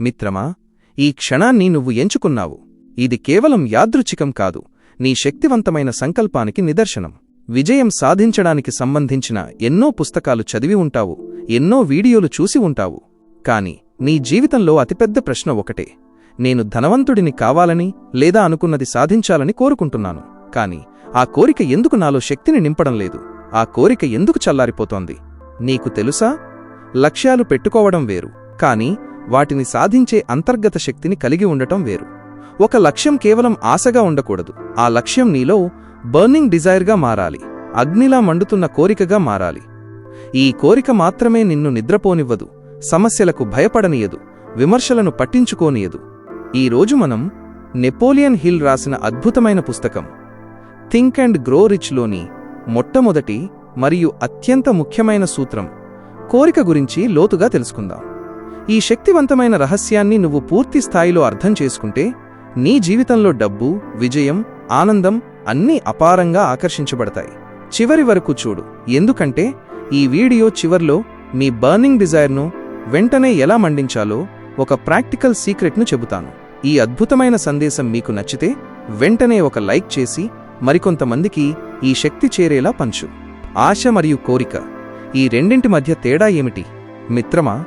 మిత్రమా ఈ క్షణాన్ని నువ్వు ఎంచుకున్నావు. ఇది కేవలం యాదృచ్ఛికం కాదు నీ శక్తివంతమైన సంకల్పానికి నిదర్శనం. విజయం సాధించడానికి సంబంధించిన ఎన్నో పుస్తకాలు చదివి ఉంటావు ఎన్నో వీడియోలు చూసి ఉంటావు. కాని నీ జీవితంలో అతిపెద్ద ప్రశ్న ఒకటే. నేను ధనవంతుడిని కావాలని లేదా అనుకున్నది సాధించాలని కోరుకుంటున్నాను. కాని ఆ కోరిక ఎందుకు నాలో శక్తిని నింపడం లేదు? ఆ కోరిక ఎందుకు చల్లారిపోతోంది? నీకు తెలుసా? లక్ష్యాలు పెట్టుకోవడం వేరు. కాని వాటిని సాధించే అంతర్గత శక్తిని కలిగి ఉండటం వేరు. ఒక లక్ష్యం కేవలం ఆశగా ఉండకూడదు. ఆ లక్ష్యం నీలో బర్నింగ్ డిజైర్గా మారాలి. అగ్నిలా మండుతున్న కోరికగా మారాలి. ఈ కోరిక మాత్రమే నిన్ను నిద్రపోనివ్వదు. సమస్యలకు భయపడనీయదు. విమర్శలను పట్టించుకోనీయదు. ఈ రోజు మనం నెపోలియన్ హిల్ రాసిన అద్భుతమైన పుస్తకం. థింక్ అండ్ గ్రో రిచ్లోని మొట్టమొదటి మరియు అత్యంత ముఖ్యమైన సూత్రం. కోరిక గురించి లోతుగా తెలుసుకుందాం. ఈ శక్తివంతమైన రహస్యాన్ని నువ్వు పూర్తి స్థాయిలో అర్థం చేసుకుంటే నీ జీవితంలో డబ్బు విజయం ఆనందం అన్నీ అపారంగా ఆకర్షించబడతాయి. చివరి వరకు చూడు. ఎందుకంటే ఈ వీడియో చివర్లో మీ బర్నింగ్ డిజైర్ను వెంటనే ఎలా మండించాలో ఒక ప్రాక్టికల్ సీక్రెట్ను చెబుతాను. ఈ అద్భుతమైన సందేశం మీకు నచ్చితే వెంటనే ఒక లైక్ చేసి మరికొంతమందికి ఈ శక్తి చేరేలా పంచు. ఆశ మరియు కోరిక. ఈ రెండింటి మధ్య తేడా ఏమిటి? మిత్రమా?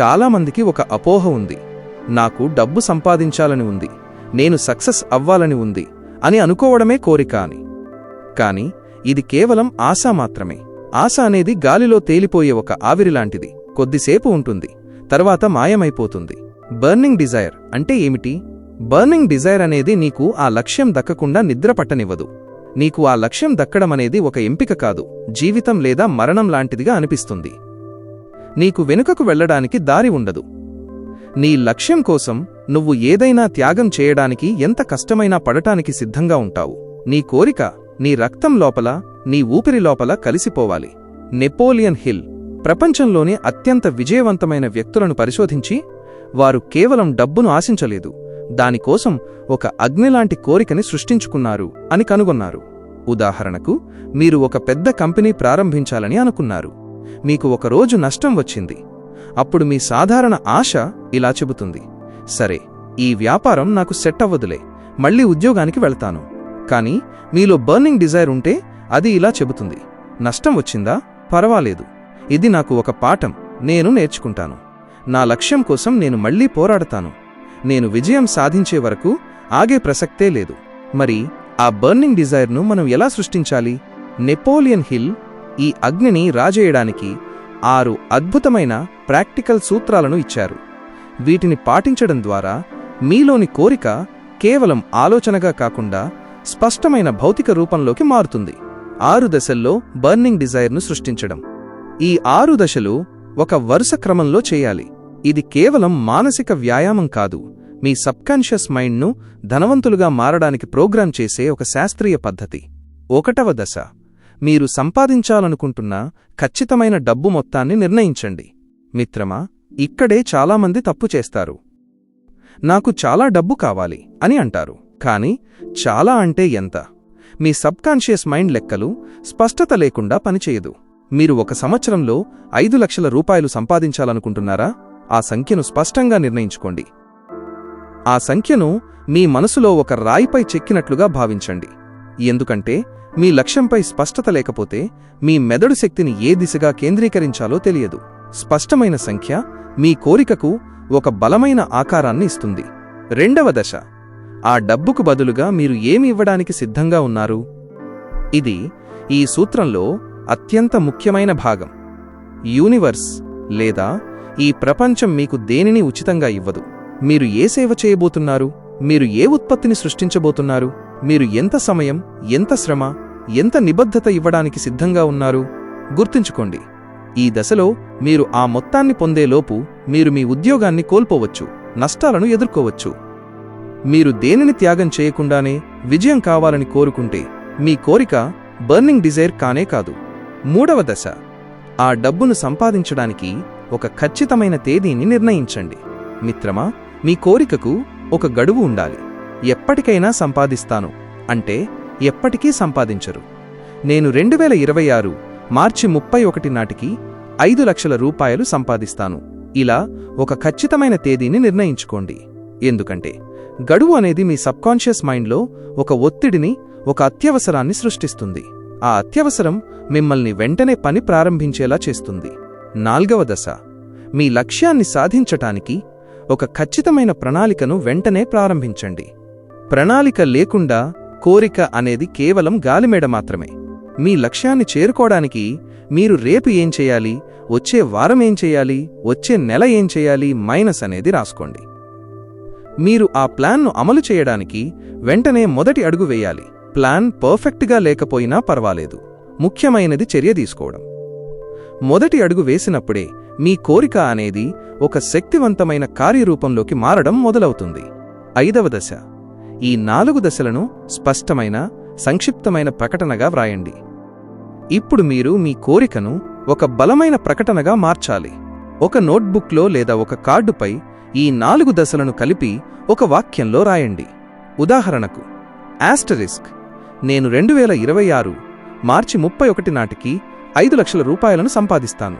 చాలామందికి ఒక అపోహ ఉంది. నాకు డబ్బు సంపాదించాలని ఉంది. నేను సక్సెస్ అవ్వాలని ఉంది అని అనుకోవడమే కోరిక అని. కాని ఇది కేవలం ఆశ మాత్రమే. ఆశ అనేది గాలిలో తేలిపోయే ఒక ఆవిరిలాంటిది కొద్దిసేపు ఉంటుంది. తర్వాత మాయమైపోతుంది. బర్నింగ్ డిజైర్ అంటే ఏమిటి? బర్నింగ్ డిజైర్ అనేది నీకు ఆ లక్ష్యం దక్కకుండా నిద్ర పట్టనివ్వదు. నీకు ఆ లక్ష్యం దక్కడమనేది ఒక ఎంపిక కాదు. జీవితం లేదా మరణం లాంటిదిగా అనిపిస్తుంది. నీకు వెనుకకు వెళ్ళడానికి దారి ఉండదు. నీ లక్ష్యం కోసం నువ్వు ఏదైనా త్యాగం చేయడానికి ఎంత కష్టమైనా పడటానికి సిద్ధంగా ఉంటావు. నీ కోరిక నీ రక్తం లోపల నీ ఊపిరి లోపల కలిసిపోవాలి. నెపోలియన్ హిల్ ప్రపంచంలోనే అత్యంత విజయవంతమైన వ్యక్తులను పరిశోధించి వారు కేవలం డబ్బును ఆశించలేదు దానికోసం ఒక అగ్నిలాంటి కోరికని సృష్టించుకున్నారు అని కనుగొన్నారు. ఉదాహరణకు మీరు ఒక పెద్ద కంపెనీ ప్రారంభించాలని అనుకున్నారు. మీకు ఒకరోజు నష్టం వచ్చింది. అప్పుడు మీ సాధారణ ఆశ ఇలా చెబుతుంది. సరే ఈ వ్యాపారం నాకు సెట్ అవ్వదులే. మళ్ళీ ఉద్యోగానికి వెళ్తాను. కానీ మీలో బర్నింగ్ డిజైర్ ఉంటే అది ఇలా చెబుతుంది. నష్టం వచ్చిందా? పర్వాలేదు. ఇది నాకు ఒక పాఠం. నేను నేర్చుకుంటాను. నా లక్ష్యం కోసం నేను మళ్ళీ పోరాడతాను. నేను విజయం సాధించే వరకు ఆగే ప్రసక్తే లేదు. మరి ఆ బర్నింగ్ డిజైర్ను మనం ఎలా సృష్టించాలి? నెపోలియన్ హిల్ ఈ అగ్నిని రాజేయడానికి ఆరు అద్భుతమైన ప్రాక్టికల్ సూత్రాలను ఇచ్చారు. వీటిని పాటించడం ద్వారా మీలోని కోరిక కేవలం ఆలోచనగా కాకుండా స్పష్టమైన భౌతిక రూపంలోకి మారుతుంది. ఆరు దశల్లో బర్నింగ్ డిజైర్ను సృష్టించడం. ఈ ఆరు దశలు ఒక వరుస క్రమంలో చేయాలి. ఇది కేవలం మానసిక వ్యాయామం కాదు. మీ సబ్కాన్షియస్ మైండ్ను ధనవంతులుగా మారడానికి ప్రోగ్రాం చేసే ఒక శాస్త్రీయ పద్ధతి. ఒకటవ దశ. మీరు సంపాదించాలనుకుంటున్న ఖచ్చితమైన డబ్బు మొత్తాన్ని నిర్ణయించండి. మిత్రమా ఇక్కడే చాలామంది తప్పు చేస్తారు. నాకు చాలా డబ్బు కావాలి అని అంటారు. కాని చాలా అంటే ఎంత? మీ సబ్కాన్షియస్ మైండ్ లెక్కలు స్పష్టత లేకుండా పనిచేయదు. మీరు ఒక సంవత్సరంలో ఐదు లక్షల రూపాయలు సంపాదించాలనుకుంటున్నారా? ఆ సంఖ్యను స్పష్టంగా నిర్ణయించుకోండి. ఆ సంఖ్యను మీ మనసులో ఒక రాయిపై చెక్కినట్లుగా భావించండి. ఎందుకంటే మీ లక్ష్యంపై స్పష్టత లేకపోతే మీ మెదడు శక్తిని ఏ దిశగా కేంద్రీకరించాలో తెలియదు. స్పష్టమైన సంఖ్య మీ కోరికకు ఒక బలమైన ఆకారాన్ని ఇస్తుంది. రెండవ దశ. ఆ డబ్బుకు బదులుగా మీరు ఏమి ఇవ్వడానికి సిద్ధంగా ఉన్నారు? ఇది ఈ సూత్రంలో అత్యంత ముఖ్యమైన భాగం. యూనివర్స్ లేదా ఈ ప్రపంచం మీకు దేనిని ఉచితంగా ఇవ్వదు. మీరు ఏ సేవ చేయబోతున్నారు? మీరు ఏ ఉత్పత్తిని సృష్టించబోతున్నారు? మీరు ఎంత సమయం ఎంత శ్రమ ఎంత నిబద్ధత ఇవ్వడానికి సిద్ధంగా ఉన్నారు? గుర్తుంచుకోండి ఈ దశలో మీరు ఆ మొత్తాన్ని పొందేలోపు మీరు మీ ఉద్యోగాన్ని కోల్పోవచ్చు నష్టాలను ఎదుర్కోవచ్చు. మీరు దేనిని త్యాగం చేయకుండానే విజయం కావాలని కోరుకుంటే మీ కోరిక బర్నింగ్ డిజైర్ కానే కాదు. మూడవ దశ ఆ డబ్బును సంపాదించడానికి ఒక ఖచ్చితమైన తేదీని నిర్ణయించండి. మిత్రమా మీ కోరికకు ఒక గడువు ఉండాలి. ఎప్పటికైనా సంపాదిస్తాను. అంటే ఎప్పటికీ సంపాదించరు. నేను రెండు వేల ఇరవై ఆరు మార్చి ముప్పై ఒకటి నాటికి ఐదు లక్షల రూపాయలు సంపాదిస్తాను. ఇలా ఒక ఖచ్చితమైన తేదీని నిర్ణయించుకోండి. ఎందుకంటే గడువు అనేది మీ సబ్కాన్షియస్ మైండ్లో ఒక ఒత్తిడిని ఒక అత్యవసరాన్ని సృష్టిస్తుంది. ఆ అత్యవసరం మిమ్మల్ని వెంటనే పని ప్రారంభించేలా చేస్తుంది. నాల్గవ దశ. మీ లక్ష్యాన్ని సాధించటానికి ఒక ఖచ్చితమైన ప్రణాళికను వెంటనే ప్రారంభించండి. ప్రణాళిక లేకుండా కోరిక అనేది కేవలం గాలిమేడ మాత్రమే. మీ లక్ష్యాన్ని చేరుకోవడానికి మీరు రేపు ఏం చేయాలి వచ్చే వారం ఏం చేయాలి వచ్చే నెల ఏం చేయాలి మైనస్ అనేది రాసుకోండి. మీరు ఆ ప్లాన్ను అమలు చేయడానికి వెంటనే మొదటి అడుగు వేయాలి. ప్లాన్ పర్ఫెక్ట్గా లేకపోయినా పర్వాలేదు. ముఖ్యమైనది చర్య తీసుకోవడం. మొదటి అడుగు వేసినప్పుడే మీ కోరిక అనేది ఒక శక్తివంతమైన కార్యరూపంలోకి మారడం మొదలవుతుంది. ఐదవ దశ ఈ నాలుగు దశలను స్పష్టమైన సంక్షిప్తమైన ప్రకటనగా వ్రాయండి. ఇప్పుడు మీరు మీ కోరికను ఒక బలమైన ప్రకటనగా మార్చాలి. ఒక నోట్బుక్లో లేదా ఒక కార్డుపై ఈ నాలుగు దశలను కలిపి ఒక వాక్యంలో రాయండి. ఉదాహరణకు యాస్టరిస్క్ నేను రెండు వేల ఇరవై ఆరు మార్చి ముప్పై ఒకటి నాటికి ఐదు లక్షల రూపాయలను సంపాదిస్తాను.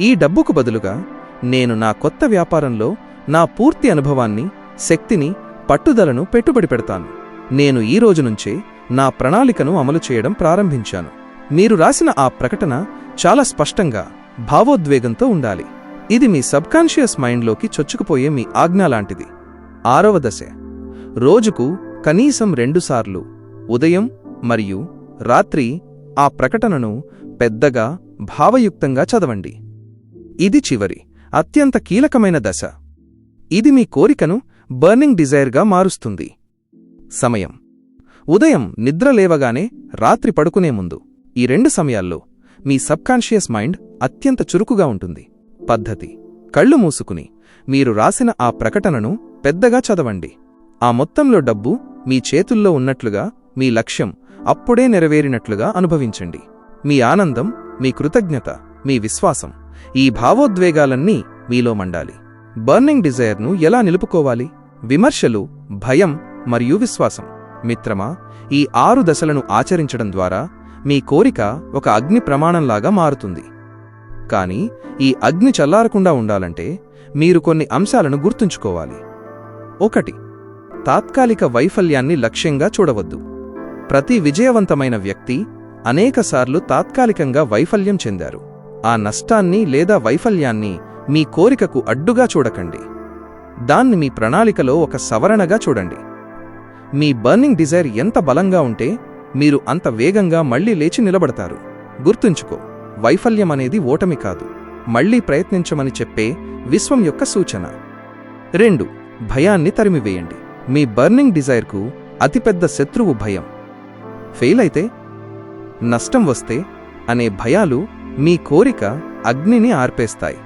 ఈ డబ్బుకు బదులుగా నేను నా కొత్త వ్యాపారంలో నా పూర్తి అనుభవాన్ని శక్తిని పట్టుదలను పెట్టుబడి పెడతాను. నేను ఈ రోజు నుంచే నా ప్రణాళికను అమలు చేయడం ప్రారంభించాను. మీరు రాసిన ఆ ప్రకటన చాలా స్పష్టంగా భావోద్వేగంతో ఉండాలి. ఇది మీ సబ్కాన్షియస్ మైండ్లోకి చొచ్చుకుపోయే మీ ఆజ్ఞ లాంటిది. ఆరవ దశ. రోజుకు కనీసం రెండుసార్లు ఉదయం మరియు రాత్రి ఆ ప్రకటనను పెద్దగా భావయుక్తంగా చదవండి. ఇది చివరి అత్యంత కీలకమైన దశ. ఇది మీ కోరికను బర్నింగ్ డిజైర్గా మారుస్తుంది. సమయం. ఉదయం నిద్ర లేవగానే రాత్రి పడుకునే ముందు ఈ రెండు సమయాల్లో మీ సబ్కాన్షియస్ మైండ్ అత్యంత చురుకుగా ఉంటుంది. పద్ధతి. కళ్ళు మూసుకుని మీరు రాసిన ఆ ప్రకటనను పెద్దగా చదవండి. ఆ మొత్తంలో డబ్బు మీ చేతుల్లో ఉన్నట్లుగా మీ లక్ష్యం అప్పుడే నెరవేరినట్లుగా అనుభవించండి. మీ ఆనందం మీ కృతజ్ఞత మీ విశ్వాసం ఈ భావోద్వేగాలన్నీ మీలో మండాలి. బర్నింగ్ డిజైర్ను ఎలా నిలుపుకోవాలి? విమర్శలు భయం మరియు విశ్వాసం. మిత్రమా ఈ ఆరు దశలను ఆచరించడం ద్వారా మీ కోరిక ఒక అగ్ని ప్రమాణంలాగా మారుతుంది. కాని ఈ అగ్ని చల్లారకుండా ఉండాలంటే మీరు కొన్ని అంశాలను గుర్తుంచుకోవాలి. ఒకటి తాత్కాలిక వైఫల్యాన్ని లక్ష్యంగా చూడవద్దు. ప్రతి విజయవంతమైన వ్యక్తి అనేకసార్లు తాత్కాలికంగా వైఫల్యం చెందారు. ఆ నష్టాన్ని లేదా వైఫల్యాన్ని మీ కోరికకు అడ్డుగా చూడకండి. దాన్ని మీ ప్రణాళికలో ఒక సవరణగా చూడండి. మీ బర్నింగ్ డిజైర్ ఎంత బలంగా ఉంటే మీరు అంత వేగంగా మళ్ళీ లేచి నిలబడతారు. గుర్తుంచుకో వైఫల్యం అనేది ఓటమి కాదు. మళ్ళీ ప్రయత్నించమని చెప్పే విశ్వం యొక్క సూచన. రెండు భయాన్ని తరిమివేయండి. మీ బర్నింగ్ డిజైర్కు అతిపెద్ద శత్రువు భయం. ఫెయిల్ అయితే నష్టం వస్తే అనే భయాలు మీ కోరిక అగ్నిని ఆర్పేస్తాయి.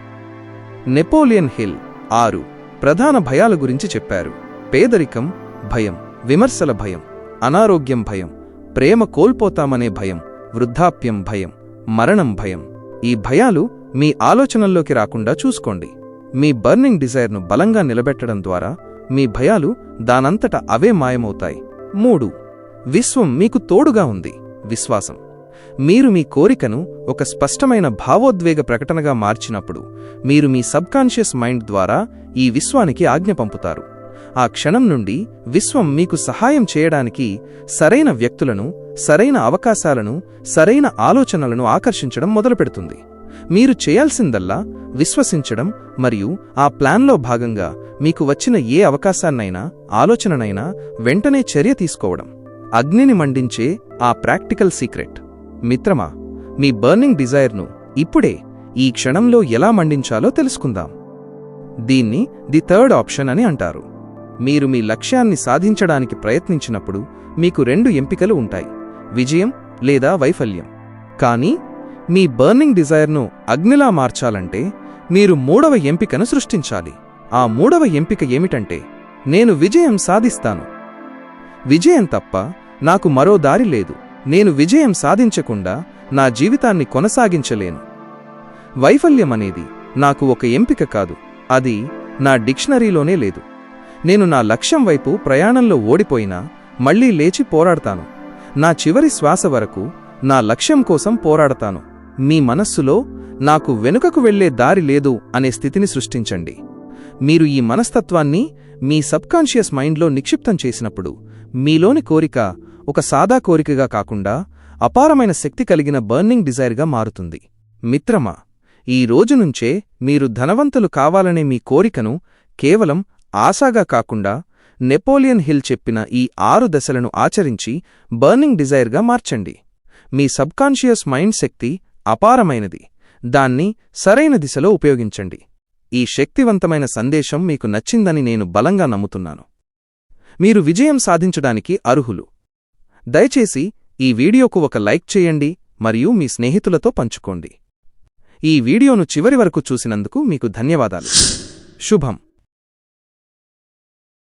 నెపోలియన్ హిల్ ఆరు. ప్రధాన భయాల గురించి చెప్పారు. పేదరికం భయం విమర్శల భయం అనారోగ్యం భయం ప్రేమ కోల్పోతామనే భయం వృద్ధాప్యం భయం మరణం భయం. ఈ భయాలు మీ ఆలోచనల్లోకి రాకుండా చూసుకోండి. మీ బర్నింగ్ డిజైర్ను బలంగా నిలబెట్టడం ద్వారా మీ భయాలు దానంతట అవే మాయమవుతాయి. మూడు విశ్వం మీకు తోడుగా ఉంది. విశ్వాసం. మీరు మీ కోరికను ఒక స్పష్టమైన భావోద్వేగ ప్రకటనగా మార్చినప్పుడు మీరు మీ సబ్కాన్షియస్ మైండ్ ద్వారా ఈ విశ్వానికి ఆజ్ఞ పంపుతారు. ఆ క్షణం నుండి విశ్వం మీకు సహాయం చేయడానికి సరైన వ్యక్తులను సరైన అవకాశాలను సరైన ఆలోచనలను ఆకర్షించడం మొదలుపెడుతుంది. మీరు చేయాల్సిందల్లా విశ్వసించడం మరియు ఆ ప్లాన్లో భాగంగా మీకు వచ్చిన ఏ అవకాశాన్నైనా ఆలోచననైనా వెంటనే చర్య తీసుకోవడం. అగ్నిని మండించే ఆ ప్రాక్టికల్ సీక్రెట్. మిత్రమా మీ బర్నింగ్ డిజైర్ను ఇప్పుడే ఈ క్షణంలో ఎలా మండించాలో తెలుసుకుందాం. దీన్ని ది థర్డ్ ఆప్షన్ అని అంటారు. మీరు మీ లక్ష్యాన్ని సాధించడానికి ప్రయత్నించినప్పుడు మీకు రెండు ఎంపికలు ఉంటాయి విజయం లేదా వైఫల్యం. కానీ మీ బర్నింగ్ డిజైర్ను అగ్నిలా మార్చాలంటే మీరు మూడవ ఎంపికను సృష్టించాలి. ఆ మూడవ ఎంపిక ఏమిటంటే నేను విజయం సాధిస్తాను. విజయం తప్ప నాకు మరో దారి లేదు. నేను విజయం సాధించకుండా నా జీవితాన్ని కొనసాగించలేను. వైఫల్యం అనేది నాకు ఒక ఎంపిక కాదు. అది నా డిక్షనరీలోనే లేదు. నేను నా లక్ష్యం వైపు ప్రయాణంలో ఓడిపోయినా మళ్ళీ లేచి పోరాడతాను. నా చివరి శ్వాస వరకు నా లక్ష్యం కోసం పోరాడతాను. మీ మనస్సులో నాకు వెనుకకు వెళ్ళే దారి లేదు అనే స్థితిని సృష్టించండి. మీరు ఈ మనస్తత్వాన్ని మీ సబ్కాన్షియస్ మైండ్లో నిక్షిప్తం చేసినప్పుడు మీలోని కోరిక ఒక సాదా కోరికగా కాకుండా అపారమైన శక్తి కలిగిన బర్నింగ్ డిజైర్గా మారుతుంది. మిత్రమా ఈ రోజునుంచే మీరు ధనవంతులు కావాలనే మీ కోరికను కేవలం ఆశాగా కాకుండా నెపోలియన్ హిల్ చెప్పిన ఈ ఆరు దశలను ఆచరించి బర్నింగ్ డిజైర్గా మార్చండి. మీ సబ్కాన్షియస్ మైండ్ శక్తి అపారమైనది. దాన్ని సరైన దిశలో ఉపయోగించండి. ఈ శక్తివంతమైన సందేశం మీకు నచ్చిందని నేను బలంగా నమ్ముతున్నాను. మీరు విజయం సాధించడానికి అర్హులు. దయచేసి ఈ వీడియోకు ఒక లైక్ చేయండి మరియు మీ స్నేహితులతో పంచుకోండి. ఈ వీడియోను చివరి వరకు చూసినందుకు మీకు ధన్యవాదాలు. శుభం.